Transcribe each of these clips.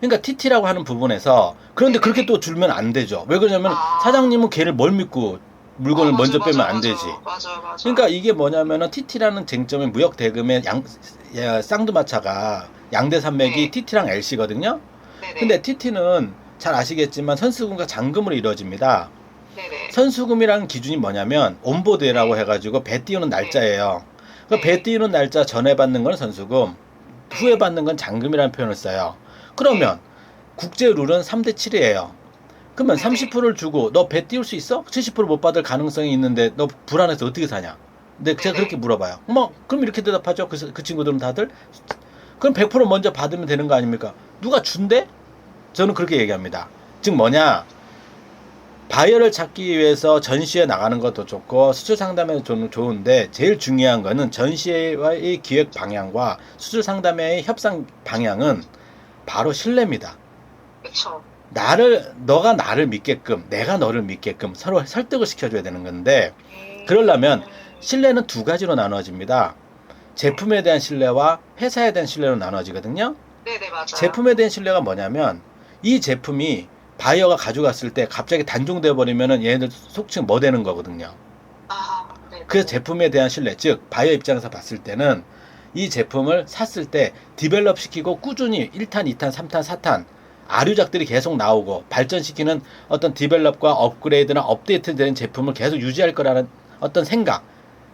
그러니까 TT라고 하는 부분에서 그런데. 그렇게 또 줄면 안 되죠. 왜 그러냐면 아. 사장님은 걔를 뭘 믿고 물건을 아, 맞아, 먼저 빼면 안 맞아. 되지. 맞아, 맞아. 그러니까 이게 뭐냐면은 TT라는 쟁점이 무역 대금의 양 야, 쌍두마차가 양대 산맥이 네. TT랑 LC거든요. 네 네. 근데 TT는 잘 아시겠지만 선수금과 잔금으로 이루어집니다. 네 네. 선수금이라는 기준이 뭐냐면 온보드라고 네. 해가지고 배 띄우는 날짜예요. 그 네. 배 띄우는 날짜 전에 받는 건 선수금, 후에 받는 건 잔금이라는 표현을 써요. 그러면 국제 룰은 3대 7이에요. 그러면 네네. 30%를 주고 너 배 띄울 수 있어? 70%못 받을 가능성이 있는데 너 불안해서 어떻게 사냐? 근데 제가 네네. 그렇게 물어봐요. 뭐 그럼 이렇게 대답하죠. 그, 그 친구들은 다들 그럼 100% 먼저 받으면 되는 거 아닙니까? 누가 준대? 저는 그렇게 얘기합니다. 즉 뭐냐? 바이어를 찾기 위해서 전시회 나가는 것도 좋고 수출 상담에도 좋- 좋은데 제일 중요한 거는 전시회의 기획 방향과 수출 상담회의 협상 방향은 바로 신뢰입니다. 그쵸. 나를 너가 나를 믿게끔 내가 너를 믿게끔 서로 설득을 시켜줘야 되는 건데 음. 그러려면 신뢰는 두 가지로 나눠집니다. 제품에 대한 신뢰와 회사에 대한 신뢰로 나눠지거든요. 네네, 맞아요. 제품에 대한 신뢰가 뭐냐면 이 제품이 바이어가 가져갔을 때 갑자기 단종돼 버리면은 얘네들 속칭 뭐 되는 거거든요. 아, 네네. 그 제품에 대한 신뢰, 즉 바이어 입장에서 봤을 때는 이 제품을 샀을 때 디벨롭 시키고 꾸준히 1탄, 2탄, 3탄, 4탄 아류작들이 계속 나오고 발전시키는 어떤 디벨롭과 업그레이드나 업데이트된 제품을 계속 유지할 거라는 어떤 생각,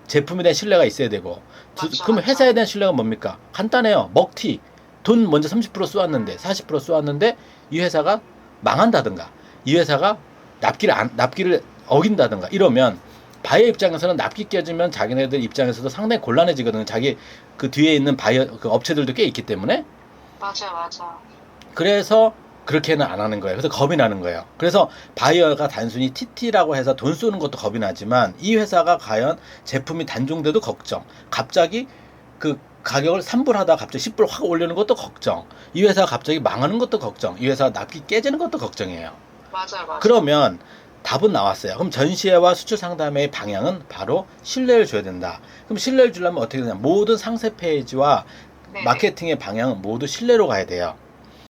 제품에 대한 신뢰가 있어야 되고 두- 맞죠, 그럼. 회사에 대한 신뢰가 뭡니까? 간단해요. 먹튀. 돈 먼저 30% 쏘았는데 40% 쏘았는데 이 회사가 망한다든가 이 회사가 납기를 안, 납기를 어긴다든가 이러면 바이어 입장에서는 납기 깨지면 자기네들 입장에서도 상당히 곤란해지거든요. 자기 그 뒤에 있는 바이어 그 업체들도 꽤 있기 때문에 맞아, 맞아. 그래서 그렇게는 안 하는 거예요. 그래서 겁이 나는 거예요. 그래서 바이어가 단순히 TT라고 해서 돈 쏘는 것도 겁이 나지만 이 회사가 과연 제품이 단종돼도 걱정. 갑자기 그 가격을 3불 하다 갑자기 10불 확 올리는 것도 걱정. 이 회사가 갑자기 망하는 것도 걱정. 이 회사가 납기 깨지는 것도 걱정이에요. 맞아요, 맞아요. 그러면 답은 나왔어요. 그럼 전시회와 수출 상담의 방향은 바로 신뢰를 줘야 된다. 그럼 신뢰를 주려면 어떻게 되냐? 모든 상세 페이지와 네네. 마케팅의 방향은 모두 신뢰로 가야 돼요.